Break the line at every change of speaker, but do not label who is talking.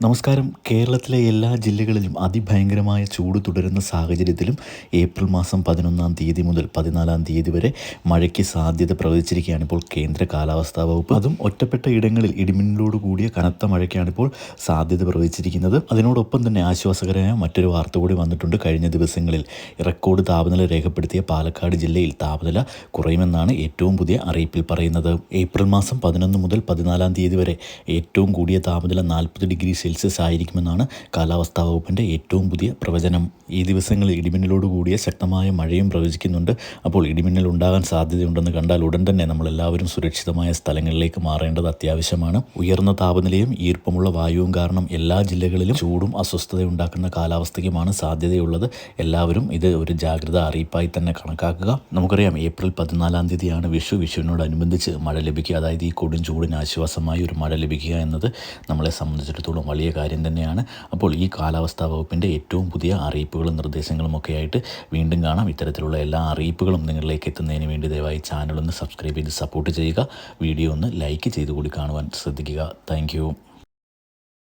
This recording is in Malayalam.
നമസ്കാരം. കേരളത്തിലെ എല്ലാ ജില്ലകളിലും അതിഭയങ്കരമായ ചൂട് തുടരുന്ന സാഹചര്യത്തിലും ഏപ്രിൽ മാസം പതിനൊന്നാം തീയതി മുതൽ പതിനാലാം തീയതി വരെ മഴയ്ക്ക് സാധ്യത പ്രവചിച്ചിരിക്കുകയാണ് ഇപ്പോൾ കേന്ദ്ര കാലാവസ്ഥാ വകുപ്പ്. അതും ഒറ്റപ്പെട്ട ഇടങ്ങളിൽ ഇടിമിന്നലോട് കൂടിയ കനത്ത മഴയ്ക്കാണ് ഇപ്പോൾ സാധ്യത പ്രവചിച്ചിരിക്കുന്നത്. അതിനോടൊപ്പം തന്നെ ആശ്വാസകരമായ മറ്റൊരു വാർത്ത കൂടി വന്നിട്ടുണ്ട്. കഴിഞ്ഞ ദിവസങ്ങളിൽ റെക്കോർഡ് താപനില രേഖപ്പെടുത്തിയ പാലക്കാട് ജില്ലയിൽ താപനില കുറയുമെന്നാണ് ഏറ്റവും പുതിയ അറിയിപ്പിൽ പറയുന്നത്. ഏപ്രിൽ മാസം പതിനൊന്ന് മുതൽ പതിനാലാം തീയതി വരെ ഏറ്റവും കൂടിയ താപനില നാൽപ്പത് ഡിഗ്രി സെൽഷ്യസ് ആയിരിക്കുമെന്നാണ് കാലാവസ്ഥാ വകുപ്പിന്റെ ഏറ്റവും പുതിയ പ്രവചനം. ഈ ദിവസങ്ങളിൽ ഇടിമിന്നലോട് കൂടിയ ശക്തമായ മഴയും പ്രവചിക്കുന്നുണ്ട്. അപ്പോൾ ഇടിമിന്നൽ ഉണ്ടാകാൻ സാധ്യതയുണ്ടെന്ന് കണ്ടാൽ ഉടൻ തന്നെ നമ്മളെല്ലാവരും സുരക്ഷിതമായ സ്ഥലങ്ങളിലേക്ക് മാറേണ്ടത് അത്യാവശ്യമാണ്. ഉയർന്ന താപനിലയും ഈർപ്പമുള്ള വായുവും കാരണം എല്ലാ ജില്ലകളിലും ചൂടും അസ്വസ്ഥതയുണ്ടാക്കുന്ന കാലാവസ്ഥയ്ക്കുമാണ് സാധ്യതയുള്ളത്. എല്ലാവരും ഇത് ഒരു ജാഗ്രത അറിയിപ്പായി തന്നെ കണക്കാക്കുക. നമുക്കറിയാം ഏപ്രിൽ പതിനാലാം തീയതിയാണ് വിഷു. വിഷുവിനോടനുബന്ധിച്ച് മഴ ലഭിക്കുക. അതായത് ഈ കൊടും ചൂടിന് ആശ്വാസമായി ഒരു മഴ ലഭിക്കുക എന്നത് നമ്മളെ സംബന്ധിച്ചിടത്തോളം വലിയ കാര്യം തന്നെയാണ്. അപ്പോൾ ഈ കാലാവസ്ഥാ വകുപ്പിന്റെ ഏറ്റവും പുതിയ അറിയിപ്പുകളും നിർദ്ദേശങ്ങളും ഒക്കെ ആയിട്ട് വീണ്ടും കാണാം. ഇത്തരത്തിലുള്ള എല്ലാ അറിയിപ്പുകളും നിങ്ങളിലേക്ക് എത്തുന്നതിന് വേണ്ടി ദയവായി ചാനലൊന്ന് സബ്സ്ക്രൈബ് ചെയ്ത് സപ്പോർട്ട് ചെയ്യുക. വീഡിയോ ഒന്ന് ലൈക്ക് ചെയ്ത് കൂടി കാണുവാൻ ശ്രദ്ധിക്കുക. താങ്ക്